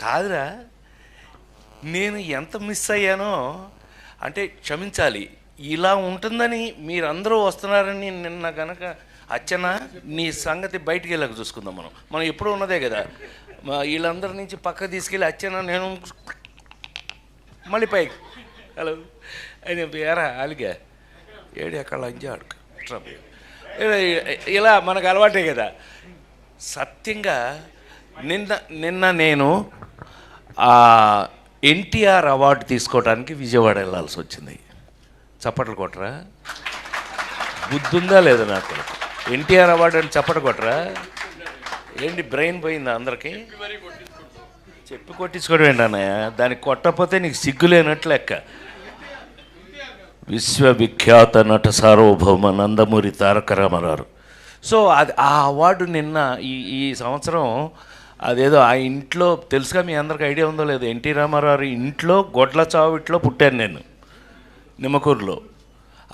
కాదురా నేను ఎంత మిస్ అయ్యానో అంటే క్షమించాలి ఇలా ఉంటుందని మీరందరూ వస్తున్నారని నిన్న గనక అచ్చన నీ సంగతి బయటికి వెళ్ళక చూసుకుందాం మనం. మనం ఎప్పుడూ ఉన్నదే కదా. వీళ్ళందరి నుంచి పక్క తీసుకెళ్ళి అచ్చన నేను మళ్ళీ పైకి. హలో. అని ఎరా అలిగా ఏడు ఎక్కడ అంజాడు ఇలా మనకు అలవాటే కదా. సత్యంగా నిన్న నిన్న నేను ఆ ఎన్టీఆర్ అవార్డు తీసుకోవడానికి విజయవాడ వెళ్ళాల్సి వచ్చింది. చప్పట్లు కొట్టరా? బుద్ధుందా లేదా నాకు? ఎన్టీఆర్ అవార్డు అని చప్పట్లు కొట్టరా? ఏంటి బ్రెయిన్ పోయిందా అందరికీ? చెప్పి కొట్టించుకోవడం ఏంటన్నయ్య దానికి కొట్టకపోతే నీకు సిగ్గు లేనట్లు లెక్క. విశ్వవిఖ్యాత నట సార్వభౌమ నందమూరి తారక రామారావు. సో అది ఆ అవార్డు నిన్న ఈ ఈ సంవత్సరం అదేదో ఆ ఇంట్లో తెలుసుగా మీ అందరికి ఐడియా ఉందో లేదు ఎన్టీ రామారావు ఇంట్లో గొడ్ల చావిట్లో పుట్టాను నేను నిమ్మకూరులో.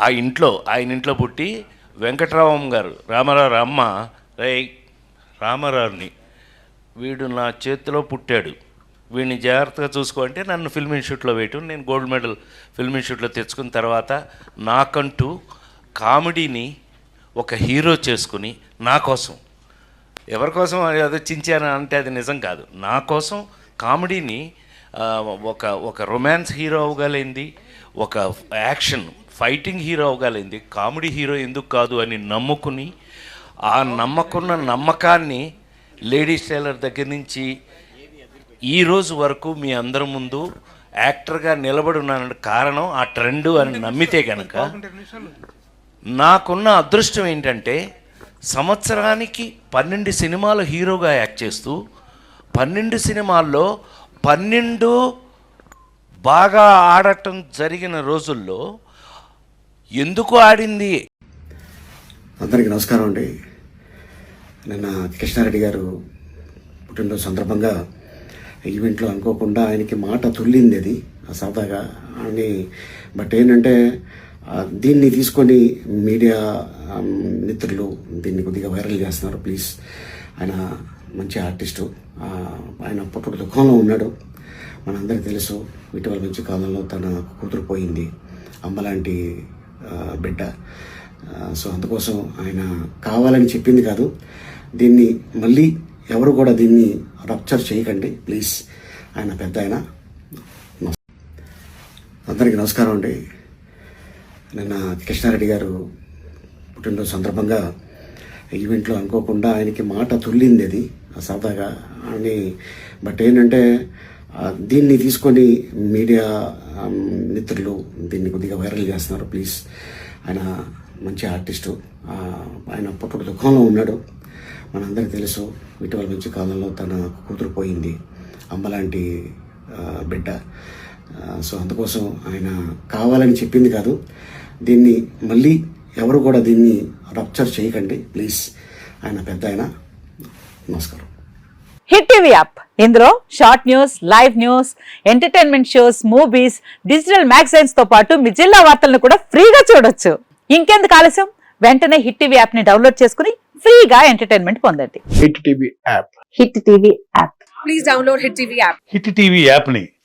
ఆ ఇంట్లో ఆయన ఇంట్లో పుట్టి వెంకటరావం గారు రామారావు అమ్మ రే రామారావుని వీడు నా చేతిలో పుట్టాడు. వీడిని జాగ్రత్తగా చూసుకోంటే నన్ను ఫిల్మ్ ఇన్స్టిట్యూట్లో వేయటం నేను గోల్డ్ మెడల్ ఫిల్మ్ ఇన్స్టిట్యూట్లో తెచ్చుకున్న తర్వాత నాకంటూ కామెడీని ఒక హీరో చేసుకుని నా కోసం ఎవరి కోసం అదో చించాను అంటే అది నిజం కాదు. నా కోసం కామెడీని ఒక ఒక రొమాన్స్ హీరో అవ్వగలిగింది ఒక యాక్షన్ ఫైటింగ్ హీరో అవ్వగలిగింది కామెడీ హీరో ఎందుకు కాదు అని నమ్ముకుని ఆ నమ్మకున్న నమ్మకాన్ని లేడీస్ టైలర్ దగ్గర నుంచి ఈ రోజు వరకు మీ అందరి ముందు యాక్టర్గా నిలబడి ఉన్నానంటే కారణం ఆ ట్రెండ్ అని నమ్మితే కనుక నాకున్న అదృష్టం ఏంటంటే సంవత్సరానికి పన్నెండు సినిమాలు హీరోగా యాక్ట్ చేస్తూ పన్నెండు సినిమాల్లో పన్నెండు బాగా ఆడటం జరిగిన రోజుల్లో ఎందుకు ఆడింది? అందరికీ నమస్కారం అండి. నిన్న కృష్ణారెడ్డి గారు పుట్టినరోజు సందర్భంగా ఈవెంట్లో అనుకోకుండా ఆయనకి మాట తుల్లింది అది ఆ సరదాగా అని బట్ ఏంటంటే దీన్ని తీసుకొని మీడియా మిత్రులు దీన్ని కొద్దిగా వైరల్ చేస్తున్నారు. ప్లీజ్. ఆయన మంచి ఆర్టిస్టు. ఆయన పుట్టుడు దుఃఖంలో ఉన్నాడు. మనందరికీ తెలుసు ఇటీవల మంచి కాలంలో తన కూతురు పోయింది. అమ్మలాంటి బిడ్డ. సో అందుకోసం ఆయన కావాలని చెప్పింది కాదు. దీన్ని మళ్ళీ ఎవరు కూడా దీన్ని రప్చర్ చేయకండి. ప్లీజ్. ఆయన పెద్ద ఆయన. అందరికీ నమస్కారం అండి. నిన్న కృష్ణారెడ్డి గారు పుట్టినరోజు సందర్భంగా ఈవెంట్లో అనుకోకుండా ఆయనకి మాట తుల్లింది అది ఆ సరదాగా అని బట్ ఏంటంటే దీన్ని తీసుకొని మీడియా మిత్రులు దీన్ని కొద్దిగా వైరల్ చేస్తున్నారు. ప్లీజ్ ఆయన మంచి ఆర్టిస్టు. ఆయన పుట్టుడు దుఃఖంలో ఉన్నాడు. మనందరికీ తెలుసు ఇటీవల మంచి కాలంలో తన కూతురు పోయింది. అమ్మలాంటి బిడ్డ. సో అందుకోసం ఆయన కావాలని చెప్పింది కాదు. దీన్ని మళ్ళీ ఎవరు కూడా దీన్ని రప్చర్ చేయకండి. ప్లీజ్ ఆయన పెద్ద ఆయన. నమస్కారం. Hit TV app. ఇందులో short news live news entertainment shows movies digital మ్యాగజైన్స్తో పాటు మీ జిల్లా వార్తలను కూడా ఫ్రీగా చూడొచ్చు. ఇంకెందుకు ఆలస్యం? వెంటనే హిట్ టీవీ యాప్ని డౌన్లోడ్ చేసుకుని ఫ్రీగా ఎంటర్టైన్మెంట్ పొందండి. Hit TV app. Hit TV app. Please download Hit TV app. Hit TV యాప్ని